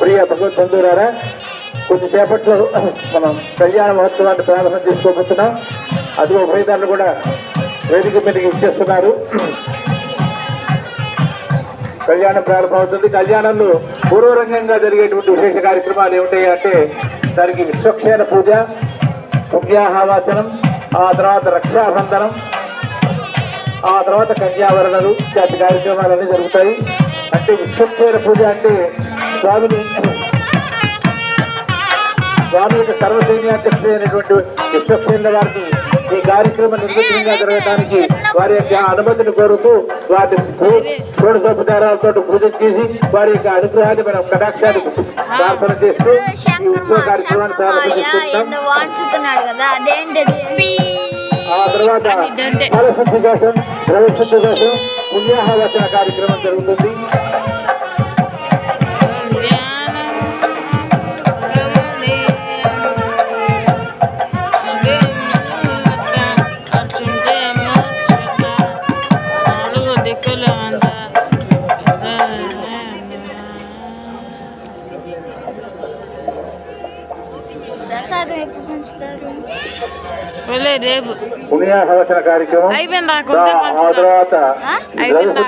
ప్రియ భగవత్ బంధువులారా కొద్దిసేపట్లో మనం కళ్యాణ మహోత్సవాన్ని ప్రారంభం చేసుకోబోతున్నాం. అదిగో ఉభయదారులు కూడా వేదిక మీదకి ఇచ్చేస్తున్నారు. కళ్యాణం ప్రారంభమవుతుంది. కళ్యాణంలో పూర్వరంగంగా జరిగేటువంటి విశేష కార్యక్రమాలు ఏమిటాయి అంటే దానికి విశ్వక్షేణ పూజ పుణ్యాహవాచనం ఆ తర్వాత రక్షాబంధనం ఆ తర్వాత కన్యావరణలు ఇత్యాది కార్యక్రమాలన్నీ జరుగుతాయి. అంటే విశ్వక్షేణ పూజ అంటే స్వామిని స్వామి యొక్క సర్వసైన్యాధ్యక్షుడైనటువంటి విశ్వక్షేణ వారిని ఈ కార్యక్రమం నిర్విఘ్నంగా జరగడానికి వారి యొక్క అనుమతిని కోరుతూ వారి షోడశోపచారాలతో పూజ చేసి వారి యొక్క అనుగ్రహాన్ని మనం కటాక్షాన్ని ప్రార్థన చేస్తూ ఈ ఉత్సవ కార్యక్రమాన్ని ప్రారంభం చేసుకుంటాం ఏందో వాంచుతున్నాడు కదా అదేంటిది? ఆ తర్వాత ఫలశుద్ధి కోసం ద్రవశుద్ధి కోసం పుణ్యాహవచన కార్యక్రమం జరుగుతుంది. ప్రసాదం ఎప్పుడు పంచుతారు? రేపు. పుణ్యాహవచన కార్యక్రమం. అయిపోయింది ఆ తర్వాత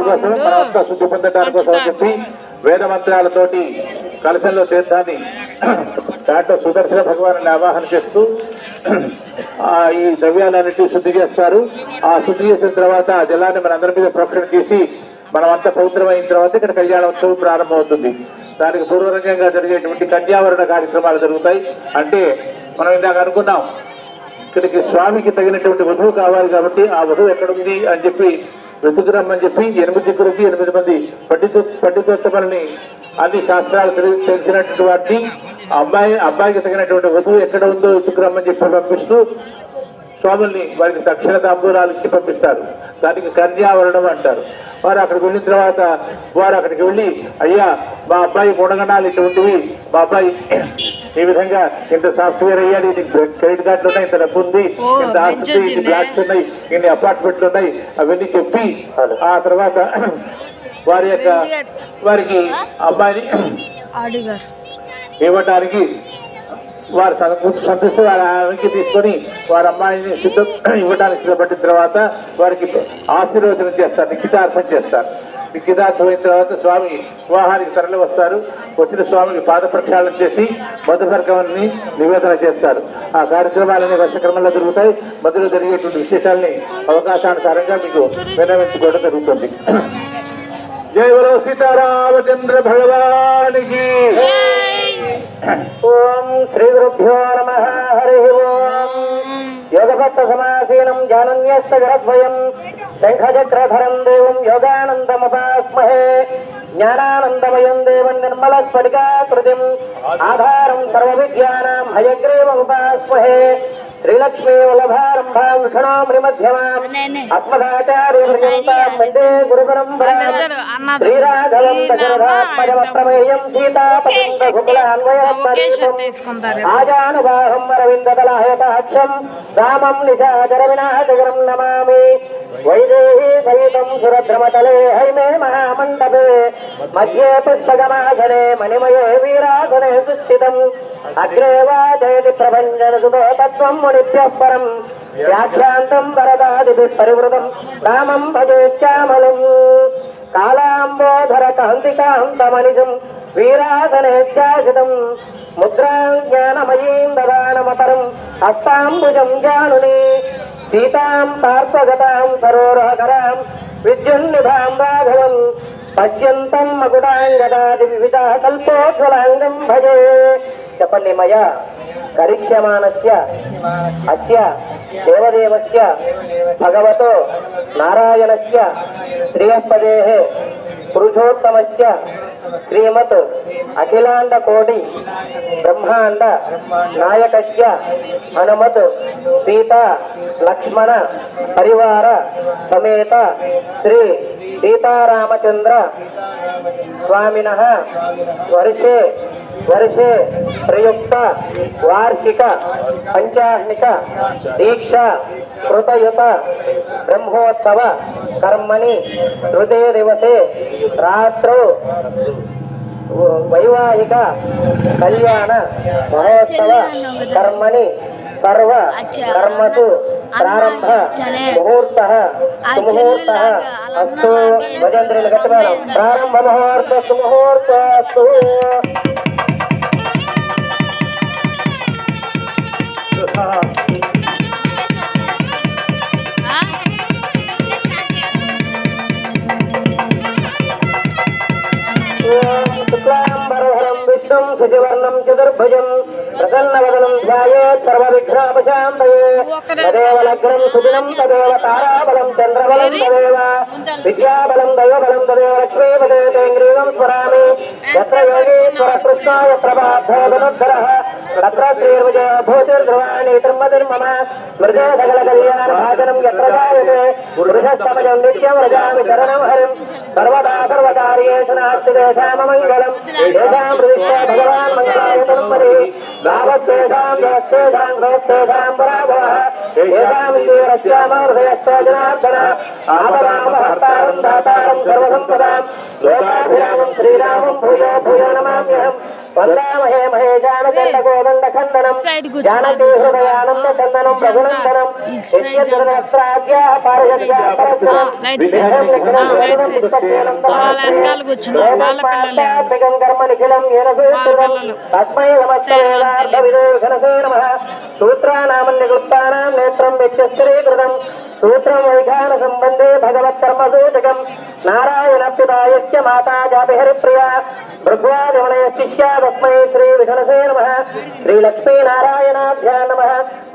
కోసం మనంతా శుద్ధి పొందడానికి కోసం చెప్పి వేద మంత్రాలతోటి కలశంలో తీర్థాన్ని దాంట్లో సుదర్శన భగవాను ఆవాహన చేస్తూ ఆ ఈ ద్రవ్యాలన్నిటి శుద్ధి చేస్తారు. ఆ శుద్ధి చేసిన తర్వాత ఆ జలాన్ని మన అందరి మీద ప్రోక్షణ చేసి మనం అంతా పవిత్రమైన తర్వాత ఇక్కడ కళ్యాణోత్సవం ప్రారంభమవుతుంది. దానికి పూర్వరంగంగా జరిగేటువంటి కన్యావరణ కార్యక్రమాలు జరుగుతాయి. అంటే మనం ఇందాక అనుకున్నాం ఇక్కడికి స్వామికి తగినటువంటి వధువు కావాలి కాబట్టి ఆ వధువు ఎక్కడుంది అని చెప్పి వెతుకురమ్మని చెప్పి ఎనిమిది దిక్కులకి ఎనిమిది మంది పండితు పండితోత్తమల్ని అన్ని శాస్త్రాలు తెలి- తెలిసినటువంటి వాటిని అబ్బాయి అబ్బాయికి తగినటువంటి వధువు ఎక్కడ ఉందో వెతుకురమ్మని చెప్పి పంపిస్తూ స్వాముల్ని వారికి దక్షిణ తాంబూలాలు ఇచ్చి పంపిస్తారు. దానికి కన్యావరణం అంటారు. వారు అక్కడికి వెళ్ళిన తర్వాత వారు అక్కడికి వెళ్ళి అయ్యా మా అబ్బాయి గుణగణాలు ఇటువంటివి మా అబ్బాయి ఈ విధంగా ఇంత సాఫ్ట్వేర్ అయ్యాడు ఇది క్రెడిట్ కార్డులు ఉన్నాయి ఇంత డబ్బు ఉంది ఇంత ఆస్తి ఇన్ని. ఫ్లాట్స్ ఉన్నాయి ఇన్ని అపార్ట్మెంట్లు ఉన్నాయి అవన్నీ చెప్పి ఆ తర్వాత వారి యొక్క వారికి అబ్బాయిని అడిగారు ఇవ్వడానికి వారు సంతృ- సంతృష్టి వారి ఆమెకి తీసుకొని వారి అమ్మాయిని సిద్ధం ఇవ్వడానికి సిద్ధపడిన తర్వాత వారికి ఆశీర్వచనం చేస్తారు నిశ్చితార్థం చేస్తారు. నిశ్చితార్థం అయిన తర్వాత స్వామి వివాహానికి తరలి వస్తారు. వచ్చిన స్వామికి పాద ప్రక్షాళన చేసి మధుపర్కమని నివేదన చేస్తారు. ఆ కార్యక్రమాలన్నీ వర్షక్రమంలో జరుగుతాయి. మధ్యలో జరిగేటువంటి విశేషాలని అవకాశానుసారంగా మీకు వినవించుకోవడం జరుగుతుంది. జయ సీతారామచంద్ర భగవానికి. ఓం శ్రీ గురుభ్యో నమ హరి ఓం యోగభక్త సమాసీనం జానన్యస్తగరద్వయం శంఖచక్రధరం దేవం యోగానందముపాస్మహే జ్ఞానానందమయం దేవం నిర్మల స్ఫటికాకృతిం ఆధారం సర్వవిద్యానాం హయగ్రీవముపాస్మహే శ్రీలక్ష్మీ వల్లభారంభాం వందే శ్రీరాఘవం దశరథాత్మజమ ప్రమేయం ఆజానుబాహం రామం నిశాచర వినాశకరం నమామి వైదేహీ సహితం సురద్రమతలే హైమే మహామండపే. మధ్యే పుష్పగమాసనే మణిమయే వీరాసనే సుస్థితం. అగ్రే వాచయతి ప్రభంజన సుతో తత్వం మునిభ్యః పరం. వ్యాఖ్యాంతం వరదాదిభిः పరివృతం. రామం భజే శ్యామలం. కాళాంబోధర కాంతికాంతమనిషం. వీరాసనేత్యాసితం ముద్రాం జ్ఞానమయీం దదానమపరం. హస్తాంబుజం జానుని. సీతాం పార్థగతాం సరోరహకరాం విద్యున్నిభాం రాఘవం పశ్యంతం మకుటాంగదాది వివిధ కల్పోజ్వలాంగం భజే. చెప్పండి మయ కరిష్యమానస్య అస్య దేవదేవస్య భగవతో నారాయణస్య శ్రియపదేః పురుషోత్తమస్య శ్రీమత్ అఖిలాండ కోటి బ్రహ్మాండ నాయకస్య హనుమత్ సీత లక్ష్మణ పరివార సమేత శ్రీ సీతారామచంద్ర స్వామిన వర్షే వర్షే ప్రయుక్త వార్షిక పంచాహ్నిక దీక్ష కృతయుత బ్రహ్మోత్సవ కర్మణి హృదయ దివసే రాత్రౌ వైవాహిక కళ్యాణ మహోత్సవ కర్మణి సర్వ కర్మసు ప్రారంభ ముహూర్త సుముహూర్త అస్తు భజంత్రులు గట్టిమేళం ప్రారంభ ముహూర్త సుముహూర్త అస్తు ధ్యాయేత్ సర్వవిఘ్నాపశాంతయే తదేవ లగ్నం సుదినం తదేవ తారాబలం చంద్రబలం తదేవ విద్యాబలం దైవబలం తదేవ లక్ష్మీపదే తేంగ్రీవం స్మరామి యత్ర యోగేశ్వర కృష్ణాయ ప్రభాధోదనుద్ధరः తత్ర శ్రీర్విజయ భూతిర్ధ్రువాణి తిరుమతిర్మమ మృదే సకల కళ్యాణ భాజనం యత్ర జాయతే గృహస్థమజం నిత్యం వ్రజామి శరణం హరిం సర్వదా సర్వకార్యేషు నాస్తి దేశామమంగళం ఏషాం ప్రతిష్ఠా భగవాన్ మంగళాయతనం మరి లాభస్తేషాం జయస్తేషాం ఆపదామహర్తారం దాతారం సర్వసంపదాం లోకాభిరామం శ్రీరామం భూయో భూయో నమామ్యహం వందామహే మహేశాన దండ గోదండ ఖండనం సైడ్ కూర్చో. జానకీ హృదయానంద చందనం రఘునందనం యస్యద్రవస్త్రాజ్యా పారయత్యా పరస్యం ఆ, రైట్ సైడ్. పుస్తకేనం. ఏనం కర్మ నిఖిలం ఏన వాళ్ళ పిల్లలు. తస్మై నమస్త వేదార్థ నమ కృత్తానాం నేత్రం వ్యక్షస్థిరీకృతం సూత్రం వైఖాన సంబంధే భగవత్కర్మ సూచకం నారాయణ పితాయస్య మాతా జాతి హరిప్రియ భృగ్వాదిమణయ శిష్యా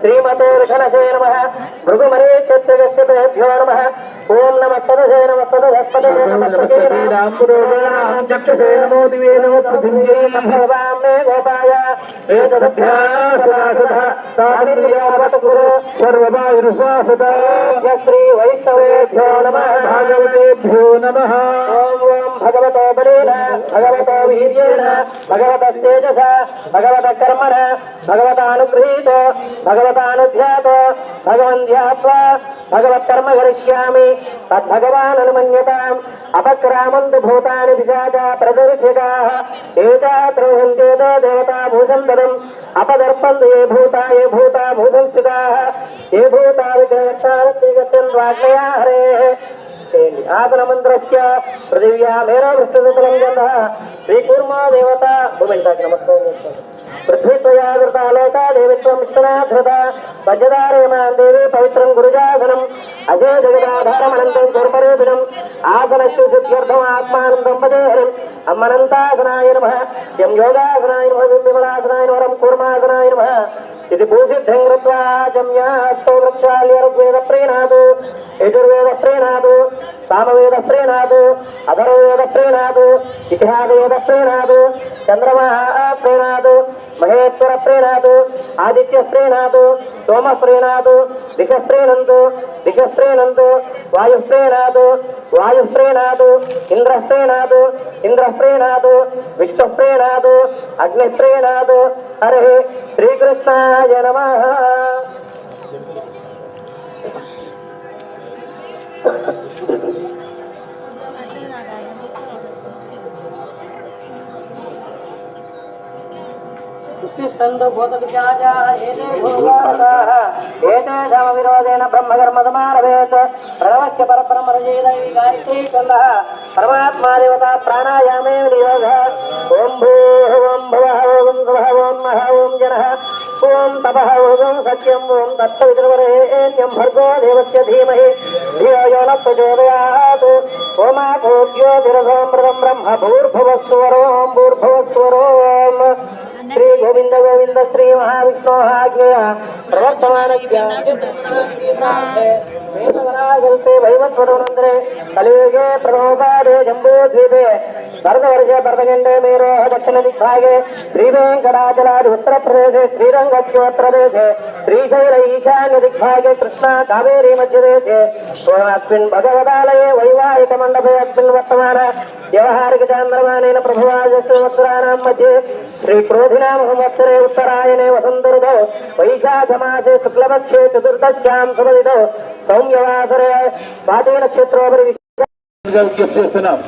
శ్రీమతే విఘనసే నమ భృగుమరే చతుర్దశభ్యో నమ ఓం నమ సదసే నమ సదస్పదే నమ చక్షుషే నమో దివే నమో పృథివ్యై మే గోపాయ సర్వదాయుర్శ్వాసత శ్రీ వైష్ణవేభ్యో నమ భాగవతేభ్యో నమ ఓం భగవతో బలేన భగవతో వీర్యేణ భగవతస్తేజస భగవత కర్మణ భగవత అనుగృహీత భగవత అనుధ్యాత భగవన్ ధ్యాత్వా భగవత్కర్మ కరిష్యామి తద్భగవాన్ అనుమన్యతాం అపక్రామంతు భూతాని పిశాచ ప్రదర్శికా ఏతాత్రోహంతేత దేవతా భూషంతరం అపదర్పంతు ఏ భూతా ఏ భూతా భూసంస్థితా ఏ భూతా శ్రీగచ్చన్ వాగ్మయా హరే ఆసన మంత్రస్య పృథివ్యామేన వృష్టదలం గంధ శ్రీకూర్మా దేవత భూమింటాకి నమస్కారం చేస్తాను పృథ్వీత్వయా కృతాలోక దేవిత్వం విశ్వనాధృత వజ్రదారేమాన్ దేవి పవిత్రం గురుజాసనం అశే జగదాధారమనంతం కుర్మరేపిణం ఆసన శుద్ధ్యర్థం ఆత్మానం దంపదేహరిం అమ్మనంతాసనాయ నమ యం యోగాసనాయ నమ విమలాసనాయ వరం కూర్మాసనాయ నమ ఇది భూసిద్ధం కృత్వా జమ్యాస్తో వృక్షాల్య ప్రీణాదు యజుర్వేద ప్రీణాదు సామవేద ప్రీణాదు అధర్వేద ప్రీణాదు ఇతిహాసవేద ప్రీణాదు చంద్రమా ప్రీణాదు మహేశ్వర ప్రీణాదు ఆదిత్య ప్రీణాదు సోమ ప్రీణాదు దిశ ప్రీణంతు దిశ ప్రీణంతు వాయు ప్రీణాదు వాయు ప్రీణాదు ఇంద్ర ప్రీణాదు ఇంద్ర ప్రీణాదు విష్ణు ప్రీణాదు అగ్ని ప్రీణాదు హరి శ్రీకృష్ణాయ నమ. ఏతేషామ విరోధేన एतेषां विरोधेन ब्रह्मकर्मसमारभेत् प्रणवस्य परब्रह्मरजयदैवी गायत्री छन्दः परमात्मादेवता प्राणायामे विनियोगः ॐ भूः ॐ भवः ॐ सुभः ॐ महः ॐ जनः ॐ तपः ॐ सत्यम् ॐ तत्सवितृवरेण्यं भर्गो देवस्य धीमहि धियो यो न प्रचोदयात् ओमाभूज्योतिरसोऽमृतं ब्रह्म भूर्भुवस्वरों भूर्भुवस्वरोम् శ్రీ గోవింద గోవింద శ్రీ మహావిష్ణు ఆజ్ఞయ ప్రవర్తమానకల్పే వైవస్వరోనందరే కలియుగే ప్రమోపాదే జంబూద్వీపే. భరతవర్షే భరతగండే మేరోహ దక్షిణ దిగ్భాగే. శ్రీవేంకటాచలాది ఉత్తరప్రదేశే. శ్రీరంగస్యోత్తరదేశే శ్రీశైల ఈశాన్య దిగ్భాగే కృష్ణా కావేరీ మధ్యదేశే. అస్మిన్ భగవదాలయే వైవాహిక మండపే. అస్మిన్ వర్తమాన. వ్యవహారిక చాంద్రమానైన చాంద్రమానేన ప్రభువాజస్వత్సరాణం మధ్యే. శ్రీ క్రోధినామ సంవత్సరే ఉత్తరాయణే వసంత ఋతౌ వైశాఖ మాసే శుక్లపక్షే చతుర్దశ్యాం సుమదితౌ సౌమ్యవాసరే స్వాతి నక్షత్రోపరి విజ్ఞప్తి చేస్తున్నాం.